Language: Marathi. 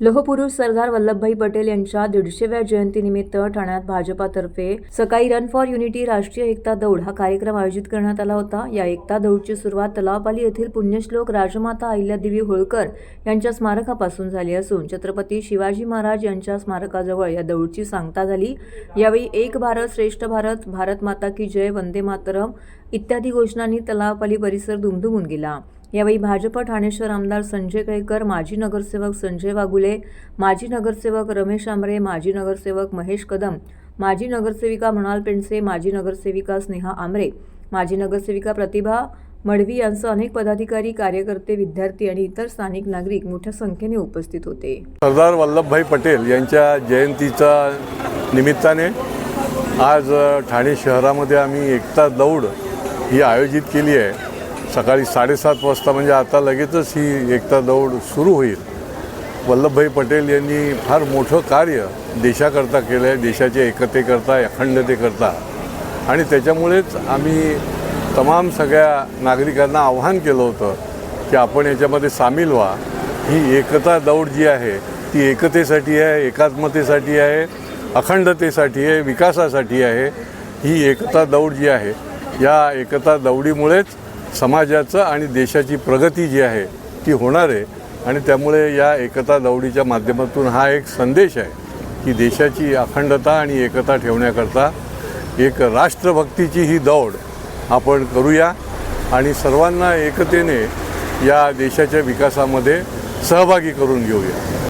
लोहपुरुष सरदार वल्लभभाई पटेल यांच्या दीडशेव्या जयंतीनिमित्त ठाण्यात भाजपातर्फे सकाळी रन फॉर युनिटी राष्ट्रीय एकता दौड हा कार्यक्रम आयोजित करण्यात आला होता. या एकता दौडची सुरुवात तलावपाली येथील पुण्यश्लोक राजमाता अहिल्यादेवी होळकर यांच्या स्मारकापासून झाली असून छत्रपती शिवाजी महाराज यांच्या स्मारकाजवळ या दौडची सांगता झाली. यावेळी एक भारत श्रेष्ठ भारत भारत माता की जय वंदे मातरम इत्यादी घोषणांनी तलावपाली परिसर दुमदुमून गेला. यावेळी भाजप ठाणेश्वर आमदार संजय केळकर माजी नगरसेवक संजय वागुले माजी नगरसेवक रमेश आमरे माजी नगरसेवक महेश कदम माजी नगरसेविका मृणाल पेंडसे माजी नगरसेविका स्नेहा आमरे माजी नगरसेविका प्रतिभा मडवी यांसह अनेक पदाधिकारी कार्यकर्ते विद्यार्थी आणि इतर स्थानिक नागरिक मोठ्या संख्येने उपस्थित होते. सरदार वल्लभभाई पटेल यांच्या जयंतीच्या निमित्ताने आज ठाणे शहरामध्ये आम्ही एकता दौड ही आयोजित केली आहे. सकाळी साडेसात वाजता म्हणजे आता लगेचच ही एकता दौड सुरू होईल. वल्लभभाई पटेल यांनी फार मोठं कार्य देशाकरता केलं आहे देशाच्या एकतेकरता अखंडतेकरता. आणि त्याच्यामुळेच आम्ही तमाम सगळ्या नागरिकांना आव्हान केलं होतं की आपण याच्यामध्ये सामील व्हा. ही एकता दौड जी आहे ती एकतेसाठी आहे एकात्मतेसाठी आहे अखंडतेसाठी आहे विकासासाठी आहे. ही एकता दौड जी आहे या एकता दौडीमुळेच समाजाचं आणि देशाची प्रगती जी आहे ती होणार आहे. आणि त्यामुळे या एकता दौडीच्या माध्यमातून हा एक संदेश आहे की देशाची अखंडता आणि एकता ठेवण्याकरता एक राष्ट्रभक्तीची ही दौड आपण करूया. आणि सर्वांना एकतेने या देशाच्या विकासामध्ये सहभागी करून घेऊया.